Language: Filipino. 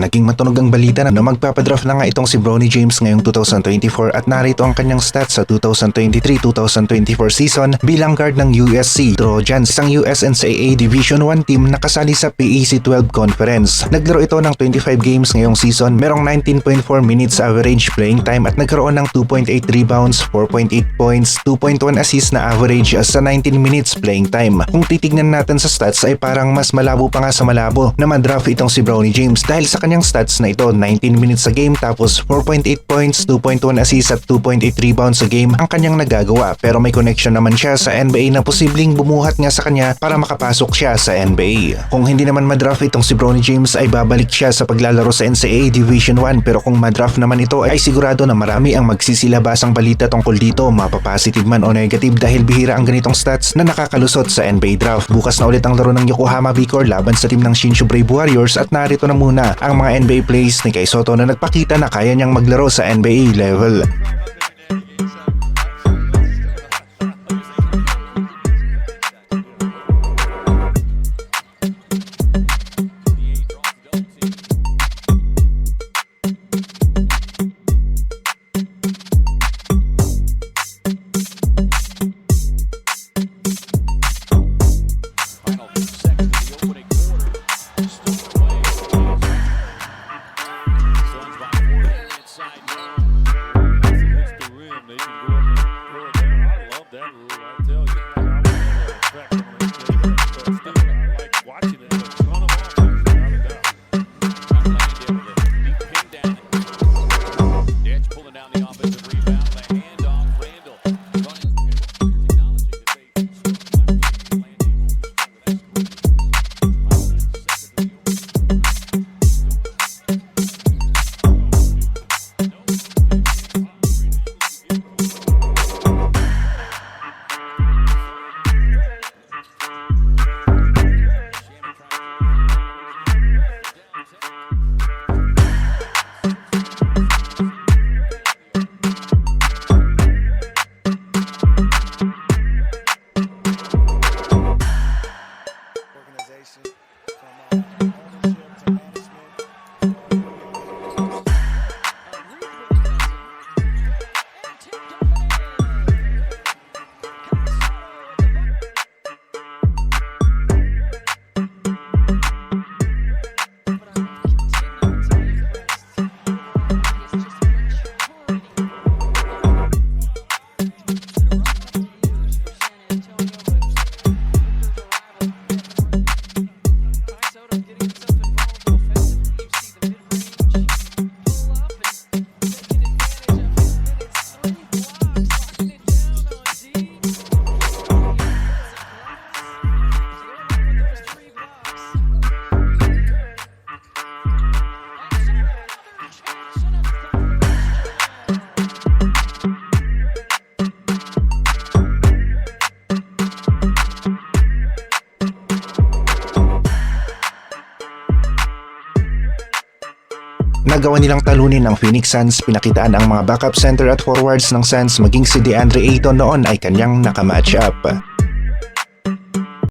Naging matunog ang balita na magpapadraft na nga itong si Bronny James ngayong 2024 at narito ang kanyang stats sa 2023-2024 season bilang guard ng USC Trojans, isang US NCAA Division 1 team na kasali sa PAC 12 Conference. Naglaro ito ng 25 games ngayong season, merong 19.4 minutes average playing time at nagkaroon ng 2.8 rebounds, 4.8 points, 2.1 assists na average sa 19 minutes playing time. Kung titignan natin sa stats ay parang mas malabo pa nga sa malabo na madraft itong si Bronny James dahil sa stats na ito 19 minutes sa game tapos 4.8 points, 2.1 assists at 2.8 rebounds sa game ang kanyang nagagawa pero may connection naman siya sa NBA na posibleng bumuhat nga sa kanya para makapasok siya sa NBA. Kung hindi naman madraft itong si Bronny James ay babalik siya sa paglalaro sa NCAA Division 1 pero kung madraft naman ito ay sigurado na marami ang magsisilabasang balita tungkol dito mapapositive man o negative dahil bihira ang ganitong stats na nakakalusot sa NBA draft. Bukas na ulit ang laro ng Yokohama Vicor laban sa team ng Shinshu Brave Warriors at narito na muna ang mga NBA plays ni Kai Soto na nagpakita na kaya niyang maglaro sa NBA level. Nagawa nilang talunin ng Phoenix Suns, pinakitaan ang mga backup center at forwards ng Suns maging si DeAndre Ayton noon ay kanyang nakamatch up.